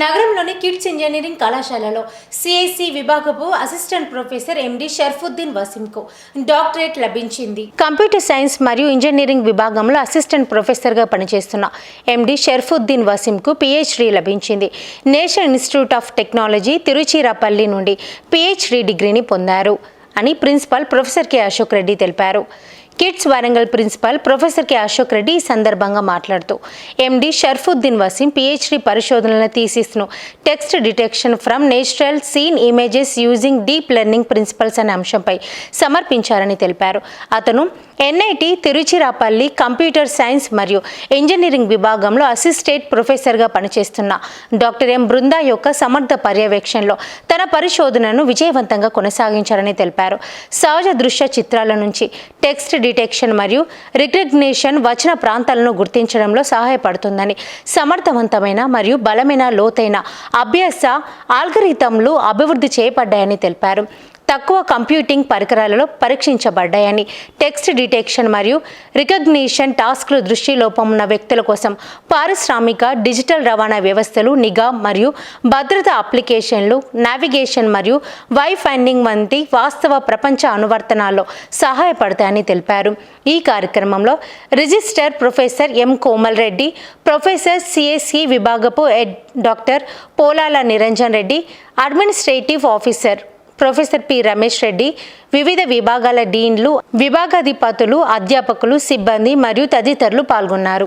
నగరంలోని kids engineering కళాశాలలో CIC విభాగపు అసిస్టెంట్ ప్రొఫెసర్ ఎండి షర్ఫుద్దీన్ వసీంకు డాక్టరేట్ లభించింది. కంప్యూటర్ సైన్స్ మరియు ఇంజనీరింగ్ విభాగంలో అసిస్టెంట్ ప్రొఫెసర్గా పనిచేస్తున్న ఎండి షర్ఫుద్దీన్ వసీంకు పిహెచ్డి లభించింది. National institute of technology Tiruchirappalli నుండి పిహెచ్డి డిగ్రీని పొందారు అని principal professor K Ashok Reddy తెలిపారు. KITS Warangal principal professor K Ashok Reddy ఈ సందర్భంగా మాట్లాడుతూ ఎండి షర్ఫుద్దీన్ వసీం పిహెచ్డి పరిశోధనల థీసిస్ను text detection from natural scene images using deep learning principles అనే అంశంపై సమర్పించారని తెలిపారు. అతను ఎన్ఐటి తిరుచిరాపల్లి కంప్యూటర్ సైన్స్ మరియు ఇంజనీరింగ్ విభాగంలో అసిస్టేట్ ప్రొఫెసర్గా పనిచేస్తున్న డాక్టర్ ఎం బృందా యొక్క సమర్థ పర్యవేక్షణలో తన పరిశోధనను విజయవంతంగా కొనసాగించారని తెలిపారు. సహజ దృశ్య చిత్రాల నుంచి టెక్స్ట్ డిటెక్షన్ మరియు రికగ్నేషన్ వచ్చిన ప్రాంతాలను గుర్తించడంలో సహాయపడుతుందని సమర్థవంతమైన మరియు బలమైన లోతైన అభ్యాస ఆల్గరిథంలు అభివృద్ధి చేయబడ్డాయని తెలిపారు. తక్కువ కంప్యూటింగ్ పరికరాలలో పరీక్షించబడ్డాయని టెక్స్ట్ డిటెక్షన్ మరియు రికగ్నిషన్ టాస్క్లు దృష్టి లోపం ఉన్న వ్యక్తుల కోసం పారిశ్రామిక డిజిటల్ రవాణా వ్యవస్థలు నిఘా మరియు భద్రత అప్లికేషన్లు నావిగేషన్ మరియు వై ఫైండింగ్ వంటి వాస్తవ ప్రపంచ అనువర్తనాల్లో సహాయపడతాయని తెలిపారు. ఈ కార్యక్రమంలో registrar professor M Komal Reddy professor CSE విభాగపు head doctor Polala Niranjan Reddy administrative officer professor P Ramesh Reddy వివిధ విభాగాల డీన్లు విభాగాధిపతులు అధ్యాపకులు సిబ్బంది మరియు తదితరులు పాల్గొన్నారు.